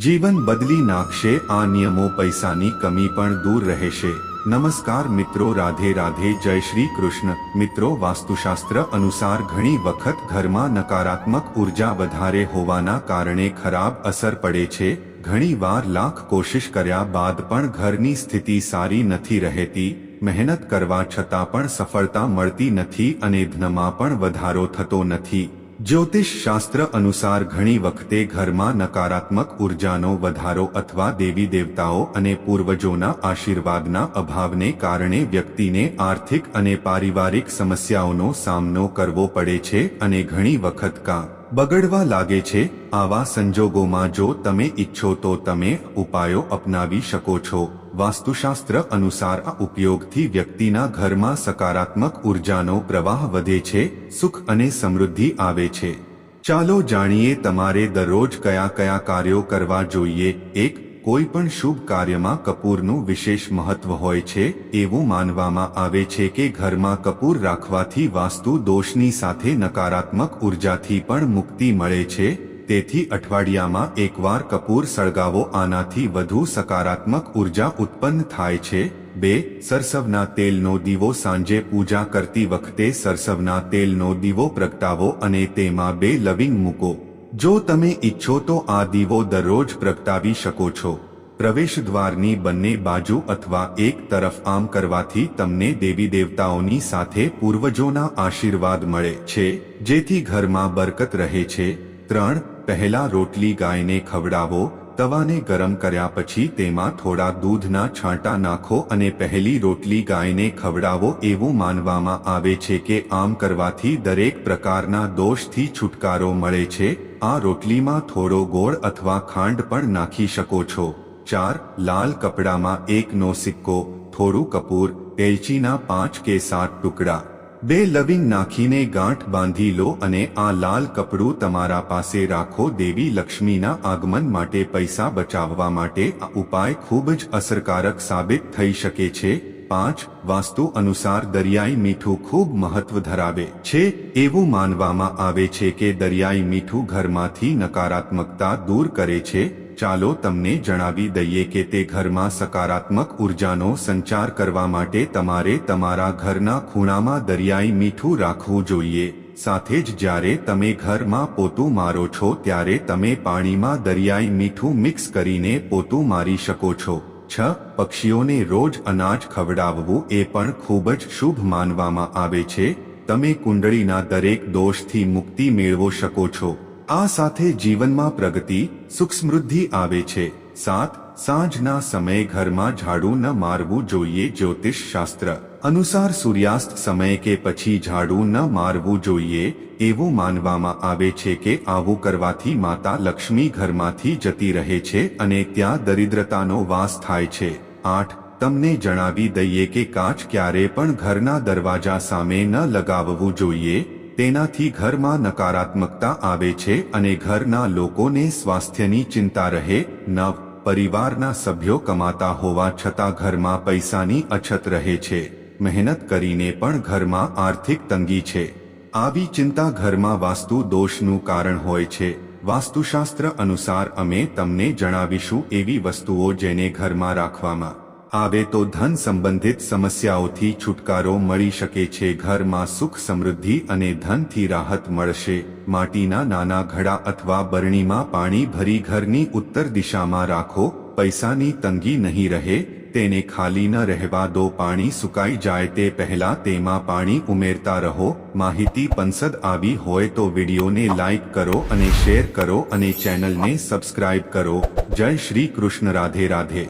જીવન બદલી નાખશે, આ નિયમો પૈસાની કમી પણ દૂર રહેશે. નમસ્કાર મિત્રો, રાધે રાધે, જય શ્રી કૃષ્ણ. મિત્રો, વાસ્તુશાસ્ત્ર અનુસાર ઘણી વખત ઘરમાં નકારાત્મક ઊર્જા વધારે હોવાના કારણે ખરાબ અસર પડે છે. ઘણી વાર લાખ કોશિશ કર્યા બાદ પણ ઘરની સ્થિતિ સારી નથી રહેતી. મહેનત કરવા છતાં પણ સફળતા મળતી નથી અને ધનમાં પણ વધારો થતો નથી. જ્યોતિષ શાસ્ત્ર અનુસાર ઘણી વખતે ઘરમાં નકારાત્મક ઉર્જાનો વધારો અથવા દેવી દેવતાઓ અને પૂર્વજોના આશીર્વાદના અભાવને કારણે વ્યક્તિને આર્થિક અને પારિવારિક સમસ્યાઓનો સામનો કરવો પડે છે અને ઘણી વખત કા બગડવા લાગે છે. આવા સંજોગોમાં જો તમે ઈચ્છો તો તમે ઉપાયો અપનાવી શકો છો. વાસ્તુશાસ્ત્ર અનુસાર આ ઉપયોગથી વ્યક્તિના ઘરમાં સકારાત્મક ઉર્જાનો પ્રવાહ વધે છે, સુખ અને સમૃદ્ધિ આવે છે. ચાલો જાણીએ તમારે દરરોજ કયા કયા કાર્યો કરવા જોઈએ. એક, કોઈ પણ શુભ કાર્યમાં કપૂરનું વિશેષ મહત્વ હોય છે, એવું માનવામાં આવે છે કે ઘરમાં કપૂર રાખવાથી વાસ્તુ દોષની સાથે નકારાત્મક ઉર્જાથી પણ મુક્તિ મળે છે. તેથી અઠવાડિયામાં એકવાર કપૂર સળગાવો આનાથી વધુ સકારાત્મક ઊર્જા ઉત્પન્ન થાય છે. બે, સરસવના તેલનો દીવો સાંજે પૂજા કરતી વખતે સરસવના તેલનો દીવો પ્રગટાવો અને તેમાં બે લવિંગ મૂકો. જો તમે ઈચ્છો તો આ દીવો દરરોજ પ્રગટાવી શકો છો. પ્રવેશ દ્વારની બંને બાજુ અથવા એક તરફ આમ કરવાથી તમને દેવી દેવતાઓની સાથે પૂર્વજોના આશીર્વાદ મળે છે, જેથી ઘરમાં બરકત રહે છે. ત્રણ પહેલા રોટલી ગાયને ખવડાવો, તવાને ગરમ કર્યા પછી તેમાં થોડા દૂધના છાંટા નાખો અને પહેલી રોટલી ગાયને ખવડાવો એવું માનવામાં આવે છે કે આમ કરવાથી દરેક પ્રકારના દોષથી છુટકારો મળે છે. આ રોટલીમાં થોડો ગોળ અથવા ખાંડ પણ નાખી શકો છો. ચાર, લાલ કપડામાં એકનો સિક્કો, થોડું કપૂર એલચીના પાંચ કે સાત ટુકડા. બે લવિંગ નાખીને ગાંઠ બાંધી લો અને આ લાલ કપડું તમારા પાસે રાખો દેવી લક્ષ્મીના આગમન માટે પૈસા બચાવવા માટે આ ઉપાય ખૂબ જ અસરકારક સાબિત થઈ શકે છે. પાંચ, વાસ્તુ અનુસાર દરિયાઈ મીઠું ખૂબ મહત્વ ધરાવે છે. એવું માનવામાં આવે છે કે દરિયાઈ મીઠું ઘરમાંથી નકારાત્મકતા દૂર કરે છે. ચાલો તમને જણાવી દઈએ કે તે ઘરમાં સકારાત્મક ઉર્જાનો સંચાર કરવા માટે તમારે તમારા ઘરના ખૂણામાં દરિયાઈ મીઠું રાખવું જોઈએ. સાથે જ જ્યારે તમે ઘરમાં પોતું મારો છો ત્યારે તમે પાણીમાં દરિયાઈ મીઠું મિક્સ કરીને પોતું મારી શકો છો. છ, પક્ષીઓને રોજ અનાજ ખવડાવવું એ પણ ખૂબ જ શુભ માનવામાં આવે છે. તમે કુંડળીના દરેક દોષથી મુક્તિ મેળવો શકો છો. આ સાથે જીવનમાં પ્રગતિ સુખ સમૃદ્ધિ આવે છે. સાત, સાંજના સમયે ઘરમાં ઝાડુ ન મારવું જોઈએ જ્યોતિષ શાસ્ત્ર અનુસાર સૂર્યાસ્ત સમય કે પછી ઝાડુ ન મારવું જોઈએ, એવું માનવામાં આવે છે કે આવું કરવાથી માતા લક્ષ્મી ઘરમાંથી જતી રહે છે અને ત્યાં દરિદ્રતાનો વાસ થાય છે. આઠ, તમને જણાવી દઈએ કે કાચ ક્યારે પણ ઘરના દરવાજા સામે ન લગાવવું જોઈએ તેનાથી ઘરમાં નકારાત્મકતા આવે છે અને ઘરના લોકોને સ્વાસ્થ્યની ચિંતા રહે, નવ, પરિવારના સભ્યો કમાતા હોવા છતાં ઘરમાં પૈસાની અછત રહે છે. મહેનત કરીને પણ ઘરમાં આર્થિક તંગી છે. આવી ચિંતા ઘરમાં વાસ્તુ દોષનું કારણ હોય છે. વાસ્તુશાસ્ત્ર અનુસાર અમે તમને જણાવીશું એવી વસ્તુઓ જેને ઘરમાં રાખવામાં આવે તો ધન સંબંધિત સમસ્યાઓથી છુટકારો મળી શકે છે. ઘરમાં સુખ સમૃદ્ધિ અને ધનથી રાહત મળશે. માટીના નાના ઘડા અથવા બરણીમાં પાણી ભરી ઘરની ઉત્તર દિશામાં રાખો. પૈસાની તંગી નહીં રહે. તેને ખાલી ન રહેવા દો. પાણી સુકાઈ જાય તે પહેલા તેમાં પાણી ઉમેરતા રહો. માહિતી પંસદ આવી હોય તો વિડીયોને લાઇક કરો અને શેર કરો અને ચેનલને સબસ્ક્રાઇબ કરો. જય શ્રી કૃષ્ણ. રાધે રાધે.